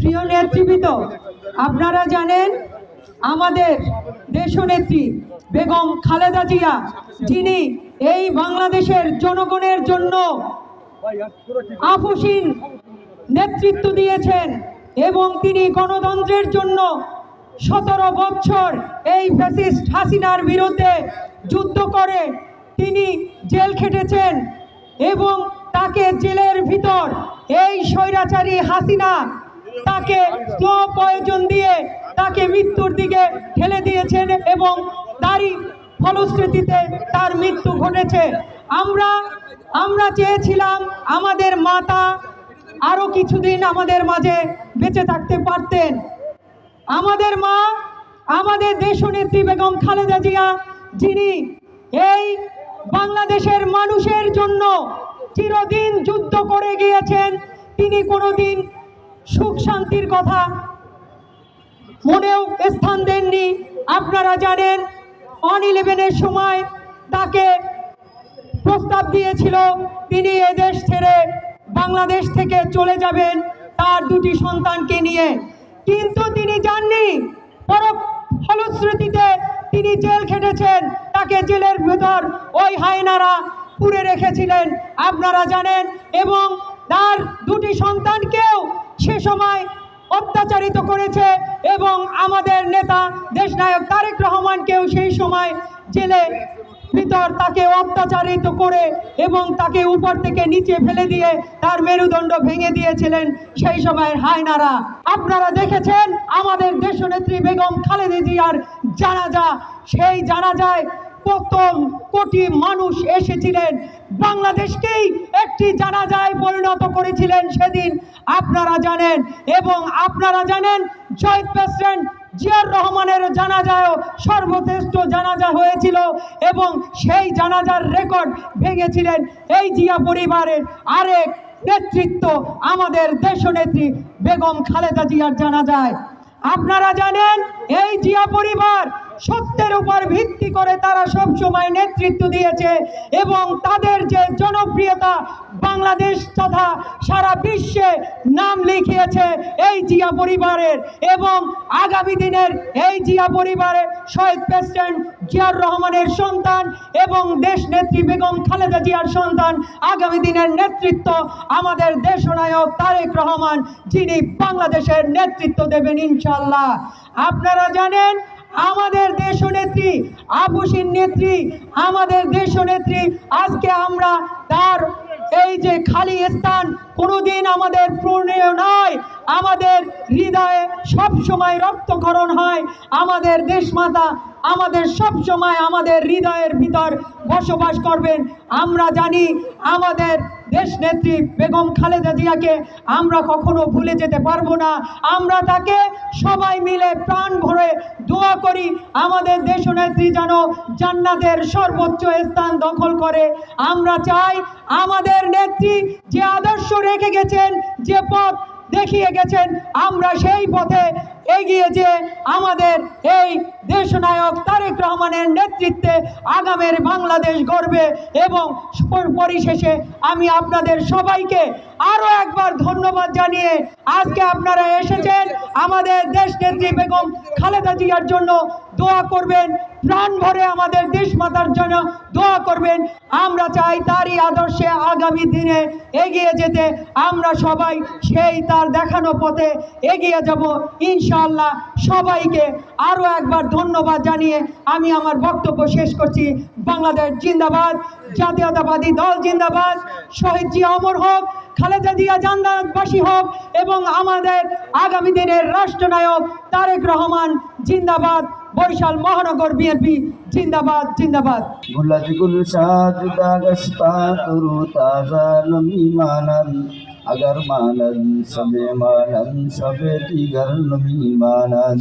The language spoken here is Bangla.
প্রিয় নেতৃবৃন্দ, আপনারা জানেন আমাদের দেশনেত্রী বেগম খালেদা জিয়া, যিনি এই বাংলাদেশের জনগণের জন্য আপসীন নেতৃত্ব দিয়েছেন এবং তিনি গণতন্ত্রের জন্য সতেরো বছর এই ফ্যাসিস্ট হাসিনার বিরুদ্ধে যুদ্ধ করে তিনি জেল খেটেছেন এবং তাকে জেলের ভিতর এই স্বৈরাচারী হাসিনা তাকে প্রয়োজন দিয়ে তাকে মৃত্যুর দিকে ঠেলে দিয়েছেন এবং তারই ফলশ্রুতিতে তার মৃত্যু ঘটেছে। আমরা আমরা চেয়েছিলাম আমাদের মাতা আরও কিছুদিন আমাদের মাঝে বেঁচে থাকতে পারতেন। আমাদের মা, আমাদের দেশনেত্রী বেগম খালেদা জিয়া, যিনি এই বাংলাদেশের মানুষের জন্য চিরদিন যুদ্ধ করে গিয়েছেন, তিনি কোনোদিন শান্তির কথা। মনেও স্থান দেননি, আপনারা জানেন অন ইলেভেনের সময় তাকে প্রস্তাব দিয়েছিল, তিনি এদেশ ছেড়ে বাংলাদেশ থেকে চলে যাবেন তার দুটি সন্তানকে নিয়ে। কিন্তু তিনি যাননি পর ফলশ্রুতিতে তিনি জেল খেটেছেন, তাকে জেলের ভেতর ওই হায়নারা পুরে রেখেছিলেন, আপনারা জানেন, এবং তার দুটি সন্তানকেও সে সময় অত্যাচারিত করেছে এবং আমাদের নেতা দেশনায়ক তারেক রহমানকেও সেই সময় জেলে ভিতর তাকে অত্যাচারিত করে এবং তাকে উপর থেকে নিচে ফেলে দিয়ে তার মেরুদণ্ড ভেঙে দিয়েছিলেন সেই সময়ের হায়নারা। আপনারা দেখেছেন আমাদের দেশনেত্রী বেগম খালেদা জিয়ার জানাজা। সেই জানাজায় কত কোটি মানুষ এসেছিলেন। বাংলাদেশকেই একটি জানাজায় পরিণত করেছিলেন সেদিন। আপনারা জানেন এবং আপনারা জানেন জয়েন্ট প্রেসিডেন্ট জিয়ার রহমানের জানাজায়ও সর্বশ্রেষ্ঠ জানাজা হয়েছিল এবং সেই জানাজার রেকর্ড ভেঙেছিলেন এই জিয়া পরিবারের আরেক নেতৃত্ব আমাদের দেশনেত্রী বেগম খালেদা জিয়ার জানাজায়। আপনারা জানেন এই জিয়া পরিবার সত্যের উপর ভিত্তি করে তারা সব সময় নেতৃত্ব দিয়েছে এবং তাদের যে জনপ্রিয়তা বাংলাদেশ তথা সারা বিশ্বে নাম লিখিয়েছে এই জিয়া পরিবারের এবং আগামী দিনের এই জিয়া পরিবারের শহীদ প্রেসিডেন্ট জিয়ার রহমানের সন্তান এবং দেশ নেত্রী বেগম খালেদা জিয়ার সন্তান, আগামী দিনের নেতৃত্ব আমাদের দেশনায়ক তারেক রহমান, যিনি বাংলাদেশের নেতৃত্ব দেবেন ইনশাল্লাহ আপনারা জানেন আমাদের দেশ নেত্রী আবুসিন নেত্রী, আমাদের দেশ নেত্রী, আজকে আমরা তার এই যে খালি স্থান কোনোদিন আমাদের পূর্ণীয় নয় আমাদের হৃদয়ে সব সময় রক্তক্ষরণ হয়, আমাদের দেশমাতা আমাদের সব সময় আমাদের হৃদয়ের ভিতর বসবাস করবেন। আমরা জানি আমাদের দেশ নেত্রী বেগম খালেদা জিয়াকে আমরা কখনো ভুলে যেতে পারব না। আমরা তাকে সবাই মিলে প্রাণ ভরে দোয়া করি, আমাদের দেশনেত্রী যেন জান্নাতের সর্বোচ্চ স্থান দখল করে। আমরা চাই আমাদের নেত্রী যে আদর্শ রেখে গেছেন, যে পথ দেখিয়ে গেছেন, আমরা সেই পথে এগিয়ে যে আমাদের এই দেশনায়ক তারেক রহমানের নেতৃত্বে আগামের বাংলাদেশ গড়বে এবং পরিশেষে আমি আপনাদের সবাইকে আরও একবার ধন্যবাদ জানিয়ে আজকে আপনারা এসেছেন আমাদের দেশ নেত্রী বেগম খালেদা জিয়ার জন্য দোয়া করবেন। প্রাণ ভরে আমাদের দেশ মাতার জন্য দোয়া করবেন। আমরা চাই তারই আদর্শে আগামী দিনে এগিয়ে যেতে। আমরা সবাই সেই তার দেখানো পথে এগিয়ে যাব। ইনশাল্লাহ সবাইকে আরও একবার ধন্যবাদ জানিয়ে আমি আমার বক্তব্য শেষ করছি। বাংলাদেশ জিন্দাবাদ, জাতীয়তাবাদী দল জিন্দাবাদ, শহীদ জি অমর হোক, খালেদা জিয়া জান্দাবাসী হোক এবং আমাদের আগামী দিনের রাষ্ট্রনায়ক তারেক রহমান জিন্দাবাদ, বরিশাল মহানগর বিএনপি জিন্দাবাদ জিন্দাবাদ। গুলাজ গুলশাদ দাগস্তা তরু তাজা নমি সবে মানন, সবে দিগার নমি মানান।